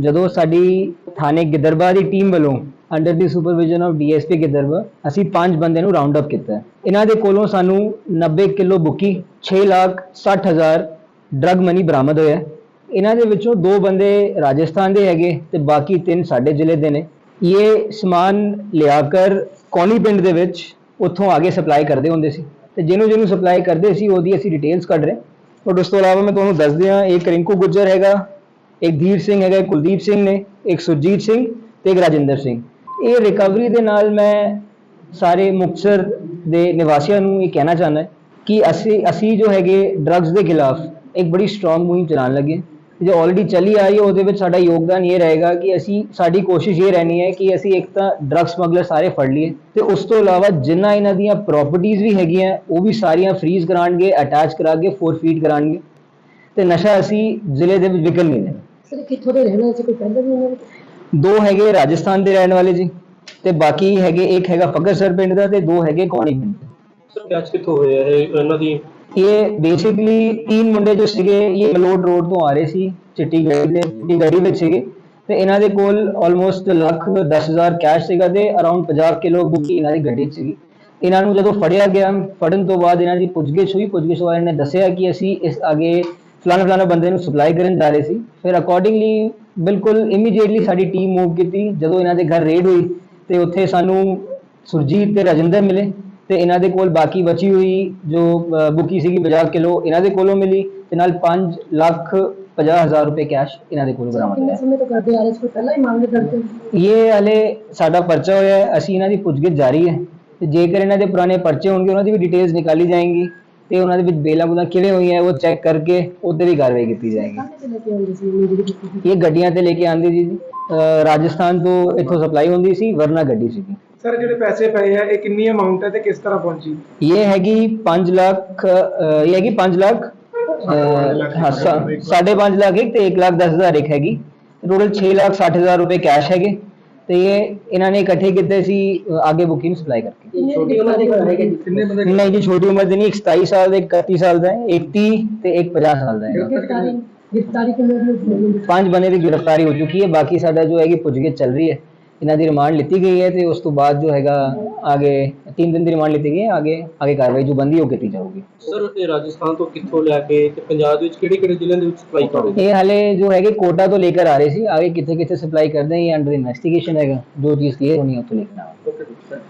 ਜਦੋਂ ਸਾਡੀ ਥਾਣੇ ਗਿੱਦਰਬਾ ਦੀ ਟੀਮ ਵੱਲੋਂ ਅੰਡਰ ਦੀ ਸੁਪਰਵਿਜ਼ਨ ਆਫ ਡੀਐਸਪੀ ਗਿੱਦਰਬਾ ਅਸੀਂ ਪੰਜ ਬੰਦੇ ਨੂੰ ਰਾਉਂਡ ਅਪ ਕੀਤਾ। ਇਹਨਾਂ ਦੇ ਕੋਲੋਂ ਸਾਨੂੰ 90 ਕਿਲੋ ਬੁੱਕੀ 6 ਲੱਖ 60 ਹਜ਼ਾਰ ਡਰਗ ਮਨੀ ਬਰਾਮਦ ਹੋਇਆ। ਇਹਨਾਂ ਦੇ ਵਿੱਚੋਂ ਦੋ ਬੰਦੇ ਰਾਜਸਥਾਨ ਦੇ ਹੈਗੇ ਤੇ ਬਾਕੀ ਤਿੰਨ ਸਾਡੇ ਜ਼ਿਲ੍ਹੇ ਦੇ ਨੇ। ਇਹ ਸਮਾਨ ਲਿਆ ਕਰ ਕੌਣੀ ਪਿੰਡ ਦੇ ਵਿੱਚ ਉੱਥੋਂ ਆਗੇ ਸਪਲਾਈ ਕਰਦੇ ਹੁੰਦੇ ਸੀ। ਤੇ ਜਿਹਨੂੰ ਜਿਹਨੂੰ ਸਪਲਾਈ ਕਰਦੇ ਸੀ, ਉਹਦੀ ਅਸੀਂ ਡਿਟੇਲਸ ਕੱਢ ਰਹੇ। ਔਰ ਉਸ ਤੋਂ ਇਲਾਵਾ ਮੈਂ ਤੁਹਾਨੂੰ ਦੱਸ ਦਿਆਂ ਇੱਕ ਰਿੰਕੂ ਗੁੱਜਰ ਹੈਗਾ, ਇੱਕ ਧੀਰ ਸਿੰਘ ਹੈਗਾ, ਇੱਕ ਕੁਲਦੀਪ ਸਿੰਘ ਨੇ, ਇੱਕ ਸੁਰਜੀਤ ਸਿੰਘ ਤੇ ਇੱਕ ਰਾਜਿੰਦਰ ਸਿੰਘ। ਇਹ ਰਿਕਵਰੀ ਦੇ ਨਾਲ ਮੈਂ ਸਾਰੇ ਮੁਕਤਸਰ ਦੇ ਨਿਵਾਸੀਆਂ ਨੂੰ ਇਹ ਕਹਿਣਾ ਚਾਹੁੰਦਾ ਕਿ ਅਸੀਂ ਅਸੀਂ ਜੋ ਹੈਗੇ ਡਰੱਗਸ ਦੇ ਖਿਲਾਫ ਇੱਕ ਬੜੀ ਸਟਰੋਂਗ ਮੁਹਿੰਮ ਚਲਾਉਣ ਲੱਗੇ। ਜੋ ਆਲਰੇਡੀ ਚੱਲੀ ਆ ਰਹੀ ਹੈ ਉਹਦੇ ਵਿੱਚ ਸਾਡਾ ਯੋਗਦਾਨ ਇਹ ਰਹੇਗਾ ਕਿ ਅਸੀਂ ਸਾਡੀ ਕੋਸ਼ਿਸ਼ ਇਹ ਰਹਿਣੀ ਹੈ ਕਿ ਅਸੀਂ ਇੱਕ ਤਾਂ ਡਰੱਗ ਸਮਗਲਰ ਸਾਰੇ ਫੜ ਲਈਏ ਤੇ ਉਸ ਤੋਂ ਇਲਾਵਾ ਜਿੰਨਾ ਇਹਨਾਂ ਦੀਆਂ ਪ੍ਰਾਪਰਟੀਆਂ ਵੀ ਹੈਗੀਆਂ ਉਹ ਵੀ ਸਾਰੀਆਂ ਫ੍ਰੀਜ਼ ਕਰਾਣਗੇ ਅਟੈਚ ਕਰਾ ਕੇ ਫੋਰਫੀਟ ਕਰਾਣਗੇ ਤੇ ਨਸ਼ਾ ਅਸੀਂ ਜ਼ਿਲ੍ਹੇ ਦੇ ਵਿੱਚ ਵਿਕਣ ਨਹੀਂ ਦੇਣਾ। ਸਰ ਕਿੱਥੋਂ ਦੇ ਰਹਿਣਾ ਸੀ? ਕੋਈ ਪਹਿਲਾਂ ਵੀ ਉਹਨਾਂ ਨੇ ਦੋ ਹੈਗੇ ਰਾਜਸਥਾਨ ਦੇ ਰਹਿਣ ਵਾਲੇ ਜੀ ਤੇ ਬਾਕੀ ਹੈਗੇ ਇੱਕ ਹੈਗਾ ਫਕਰਸਰ ਪਿੰਡ ਦਾ ਤੇ ਦੋ ਹੈਗੇ ਕੌਣੀ ਪਿੰਡ। ਸਰ ਕੈਚ ਕਿੱਥੋਂ ਹੋਇਆ ਇਹ ਇਹਨਾਂ ਦੀ ਇਹ ਬੇਸਿਕਲੀ ਤਿੰਨ ਮੁੰਡੇ ਜੋ ਸੀਗੇ, ਇਹ ਮਲੋਡ ਰੋਡ ਤੋਂ ਆ ਰਹੇ ਸੀ, ਚਿੱਟੀ ਗੱਡੀ ਦੇ, ਚਿੱਟੀ ਗੱਡੀ ਵਿੱਚ ਸੀਗੇ। ਤੇ ਇਹਨਾਂ ਦੇ ਕੋਲ ਆਲਮੋਸਟ ਲੱਖ 10000 ਕੈਸ਼ ਸੀਗਾ ਤੇ ਅਰਾਊਂਡ 50 ਕਿਲੋ ਬੁੱਕੀ ਇਹਨਾਂ ਦੀ ਗੱਡੀ 'ਚ ਸੀਗੀ। ਇਹਨਾਂ ਨੂੰ ਜਦੋਂ ਫੜਿਆ ਗਿਆ, ਫੜਨ ਤੋਂ ਬਾਅਦ ਇਹਨਾਂ ਦੀ ਪੁੱਛਗਿੱਛ ਹੋਈ, ਪੁੱਛਗਿੱਛ ਵਾਲਿਆਂ ਨੇ ਦੱਸਿਆ ਕਿ ਅਸੀਂ ਇਸ ਅੱਗੇ ਫਲਾਣਾ ਫਲਾਣਾ ਬੰਦੇ ਨੂੰ ਸਪਲਾਈ ਕਰਨ ਜਾ ਰਹੇ ਸੀ। ਫਿਰ ਅਕੋਰਡਿੰਗਲੀ ਬਿਲਕੁਲ ਇਮੀਡੀਏਟਲੀ ਸਾਡੀ ਟੀਮ ਮੂਵ ਕੀਤੀ। ਜਦੋਂ ਇਹਨਾਂ ਦੇ ਘਰ ਰੇਡ ਹੋਈ ਤੇ ਉੱਥੇ ਸਾਨੂੰ ਸੁਰਜੀਤ ਤੇ ਰਾਜਿੰਦਰ ਮਿਲੇ। ਤੇ ਇਹਨਾਂ ਦੇ ਕੋਲ ਬਾਕੀ ਬਚੀ ਹੋਈ ਜੋ ਬੁੱਕੀ ਸੀਗੀ 50 ਕਿਲੋ ਇਹਨਾਂ ਦੇ ਕੋਲੋਂ ਮਿਲੀ ਤੇ ਨਾਲ 5 ਲੱਖ 50 ਹਜ਼ਾਰ ਰੁਪਏ ਕੈਸ਼ ਇਹਨਾਂ ਦੇ ਕੋਲੋਂ ਬਰਾਮਦ ਹੋਇਆ। ਸਮੇਂ ਤੋਂ ਕਰਦੇ ਆ ਰਹੇ ਸੀ ਕੋਈ ਪਹਿਲਾਂ ਹੀ ਮਾਮਲੇ ਦਰਜ ਹੈ ਇਹ ਹਲੇ ਸਾਡਾ ਪਰਚਾ ਹੋਇਆ ਹੈ ਅਸੀਂ ਇਹਨਾਂ ਦੀ ਪੁੱਛਗਿੱਛ ਜਾਰੀ ਹੈ। ਤੇ ਜੇਕਰ ਇਹਨਾਂ ਦੇ ਪੁਰਾਣੇ ਪਰਚੇ ਹੋਣਗੇ ਉਹਨਾਂ ਦੀ ਵੀ ਡਿਟੇਲਸ ਨਿਕਾਲੀ ਜਾਏਂਗੀ ਤੇ ਉਹਨਾਂ ਦੇ ਵਿੱਚ ਬੇਲਾ ਬੁਲਾ ਕਿਵੇਂ ਹੋਈਆਂ ਉਹ ਚੈੱਕ ਕਰਕੇ ਉਹਦੇ ਵੀ ਕਾਰਵਾਈ ਕੀਤੀ ਜਾਏਗੀ। ਕੇ ਇਹ ਗੱਡੀਆਂ ਤੇ ਲੈ ਕੇ ਆਂਦੀ ਜੀ ਰਾਜਸਥਾਨ ਤੋਂ ਇੱਥੋਂ ਸਪਲਾਈ ਹੁੰਦੀ ਸੀ ਵਰਨਾ ਗੱਡੀ ਸੀਗੀ। ਸਰ ਜਿਹੜੇ ਪੈਸੇ ਪਏ ਆ ਇਹ ਕਿੰਨੀ ਅਮਾਉਂਟ ਹੈ ਤੇ ਕਿਸ ਤਰ੍ਹਾਂ ਪਹੁੰਚੀ? ਇਹ ਹੈਗੀ 5 ਲੱਖ ਅ, ਇਹ ਹੈਗੀ 5 ਲੱਖ ਅ, ਹਾਂ ਸਾ- ਸਾਢੇ 5 ਲੱਖ ਇੱਕ ਤੇ 1 ਲੱਖ 10 ਹਜ਼ਾਰ ਇੱਕ ਹੈਗੀ। ਟੋਟਲ 6 ਲੱਖ 60 ਹਜ਼ਾਰ ਰੁਪਏ ਕੈਸ਼ ਹੈਗੇ। ਤੇ ਇਹ ਇਹਨਾਂ ਨੇ ਇਕੱਠੇ ਕੀਤੇ ਸੀ ਅ, ਆਗੇ ਬੁਕਿੰਗ ਸਪਲਾਈ ਕਰਕੇ। ਛੋਟੀ ਉਮਰ ਦੇ ਘਰ ਹੈਗੇ ਕਿੰਨੇ ਬੰਦੇ ਨਹੀਂ ਜੀ ਛੋਟੀ ਉਮਰ ਦੇ ਨਹੀਂ ਇੱਕ 27 ਸਾਲ ਦਾ ਇੱਕ 31 ਸਾਲ ਦਾ ਹੈ ਇੱਕ 30 ਤੇ ਇੱਕ 50 ਸਾਲ ਦਾ ਹੈ ਗ੍ਰਿਫਤਾਰੀ ਗ੍ਰਿਫਤਾਰੀ ਕਿੰਨੇ ਦੀ ਹੋਈ? ਹੈ? ਪੰਜ ਬੰਦੇ ਦੀ ਗ੍ਰਿਫਤਾਰੀ ਹੋ ਚੁੱਕੀ ਹੈ ਬਾਕੀ ਸਾਡਾ ਜੋ ਹੈਗੀ ਪੁੱਛਗਿੱਛ ਚੱਲ ਰਹੀ ਹੈ। ਇਹਨਾਂ ਦੀ ਰਿਮਾਂਡ ਲਿੱਤੀ ਗਈ ਹੈ ਤੇ ਉਸ ਤੋਂ ਬਾਅਦ ਜੋ ਹੈਗਾ ਆਗੇ 3 ਦਿਨ ਦੀ ਰਿਮਾਂਡ ਲਿੱਤੀ ਗਈ ਹੈ ਆਗੇ ਆਗੇ ਕਾਰਵਾਈ ਜੋ ਬੰਦੀ ਹੋ ਕੀਤੀ ਜਾਊਗੀ। ਸਰ ਇਹ ਰਾਜਸਥਾਨ ਤੋਂ ਕਿੱਥੋਂ ਲੈ ਕੇ ਤੇ ਪੰਜਾਬ ਦੇ ਵਿੱਚ ਕਿਹੜੇ ਕਿਹੜੇ ਜ਼ਿਲ੍ਹਿਆਂ ਦੇ ਵਿੱਚ ਸਪਲਾਈ ਕਰਦੇ ਇਹ ਹਲੇ ਜੋ ਹੈਗੇ ਕੋਟਾ ਤੋਂ ਲੈ ਕੇ ਆ ਰਹੇ ਸੀ ਆਗੇ ਕਿੱਥੇ ਕਿੱਥੇ ਸਪਲਾਈ ਕਰਦੇ ਇਹ ਅੰਡਰ ਇਨਵੈਸਟੀਗੇਸ਼ਨ ਹੈਗਾ ਜੋ ਚੀਜ਼ ਕਲੀਅਰ ਹੋਣੀ ਹੈ ਉਹ ਤੋਂ ਲਿਖਣਾ ਓਕੇ ਸਰ